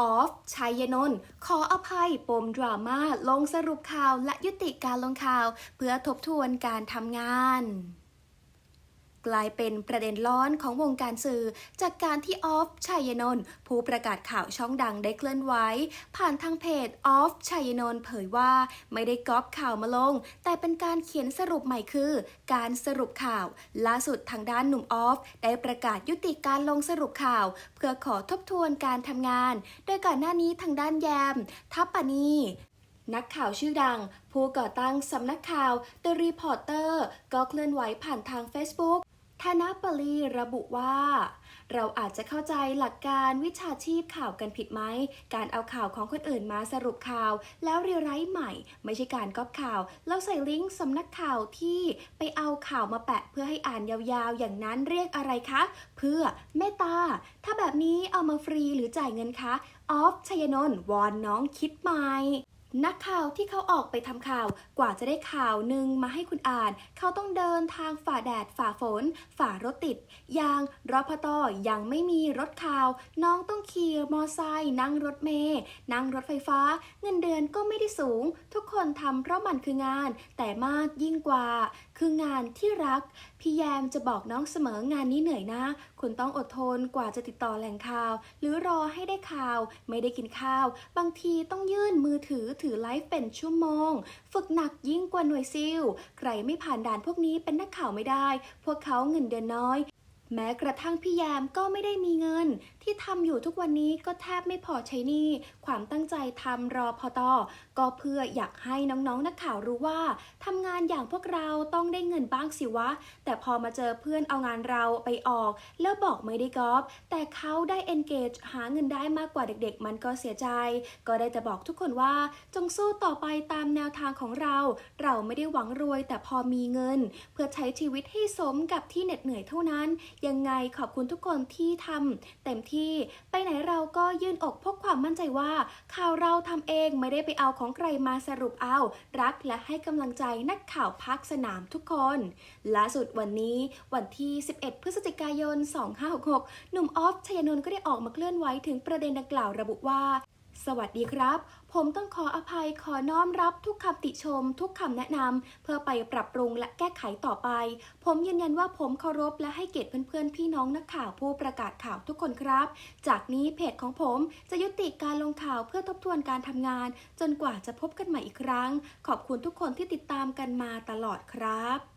ออฟ ชัยนนท์ขออภัยปมดราม่าลงสรุปข่าวและยุติการลงข่าว เพื่อทบทวนการทำงาน กลายเป็นประเด็นร้อนของวงการสื่อ จากการที่ออฟชัยนนท์ผู้ประกาศข่าวช่องดังได้เคลื่อนไหวผ่านทางเพจออฟชัยนนท์เผยว่าไม่ได้ก๊อปข่าวมาลง แต่เป็นการเขียนสรุปใหม่คือ การสรุปข่าว ล่าสุดทางด้านหนุ่มออฟได้ประกาศยุติการลงสรุปข่าว เพื่อขอทบทวนการทำงาน โดยก่อนหน้านี้ทางด้านแยม ทัปปานีนักข่าวชื่อดัง ผู้ก่อตั้งสำนักข่าว The Reporter ก็เคลื่อนไหวผ่านทาง Facebook ธนปลีระบุว่า เราอาจจะเข้าใจหลักการวิชาชีพข่าวกันผิดไหม การเอาข่าวของคนอื่นมาสรุปข่าว แล้วรีไรใหม่ ไม่ใช่การก๊อปข่าว แล้วใส่ลิงก์สำนักข่าวที่ไปเอาข่าวมาแปะเพื่อให้อ่านยาวๆ อย่างนั้นเรียกอะไรคะ เพื่อเมตตา ถ้าแบบนี้เอามาฟรีหรือจ่ายเงินคะ ออฟชัยนนท์วอนน้องคิดใหม่ นักข่าวที่เขาออกไปทำข่าวกว่าจะได้ข่าวหนึ่งมาให้คุณอ่าน เขาต้องเดินทางฝ่าแดดฝ่าฝน ฝ่ารถติด ยางรอพตอยังไม่มีรถข่าว น้องต้องขี่มอไซค์นั่งรถเมย์นั่งรถไฟฟ้า เงินเดือนก็ไม่ได้สูง ทุกคนทำเพราะมันคืองาน แต่มากยิ่งกว่า คืองานที่รัก พี่แยมจะบอกน้องเสมองานนี้เหนื่อยนะ คุณต้องอดทนกว่าจะติดต่อแหล่งข่าว หรือรอให้ได้ข่าว ไม่ได้กินข้าว บางทีต้องยื่นมือถือถือือไลฟ์เป็นชั่วโมง ฝึกหนักยิ่งกว่าหน่วยซิล ใครไม่ผ่านด่านพวกนี้เป็นนักข่าวไม่ได้ พวกเขาเงินเดือนน้อย แม้กระทั่งพี่แยมก็ไม่ได้มีเงิน ที่ทำอยู่ทุกวันนี้ก็แทบไม่พอใช้นี้ความตั้งใจทำรอพอตอก็เพื่ออยากให้น้องๆนักข่าวรู้ว่าทำงานอย่างพวกเราต้องได้เงินบ้างสิวะ แต่พอมาเจอเพื่อนเอางานเราไปออก แล้วบอกไม่ได้กอบแต่เขาได้ engage หาเงินได้มากกว่าเด็กๆ มันก็เสียใจ ก็ได้แต่บอกทุกคนว่า จงสู้ต่อไปตามแนวทางของเรา เราไม่ได้หวังรวยแต่พอมีเงิน เพื่อใช้ชีวิตให้สมกับที่เหน็ดเหนื่อยเท่านั้นยังไงขอบคุณทุกคนที่ทำเต็มที่ไปไหนเราก็ยื่นอกพกความมั่นใจว่า ข่าวเราทำเองไม่ได้ไปเอาของใครมาสรุปเอา รักและให้กำลังใจนักข่าวพักสนามทุกคนล่าสุดวันนี้วันที่ 11 พฤศจิกายน 2566 หนุ่มออฟชัยนนท์ก็ได้ออกมาเคลื่อนไหวถึงประเด็นดังกล่าวระบุว่า สวัสดีครับ ผมต้องขออภัยขอน้อมรับทุกคำติชม ทุกคำแนะนำเพื่อไปปรับปรุงและแก้ไขต่อไป ผมยืนยันว่าผมเคารพและให้เกียรติเพื่อนๆ พี่น้องนักข่าวผู้ประกาศข่าวทุกคนครับ จากนี้เพจของผมจะยุติการลงข่าวเพื่อทบทวนการทำงาน จนกว่าจะพบกันใหม่อีกครั้ง ขอบคุณทุกคนที่ติดตามกันมาตลอดครับ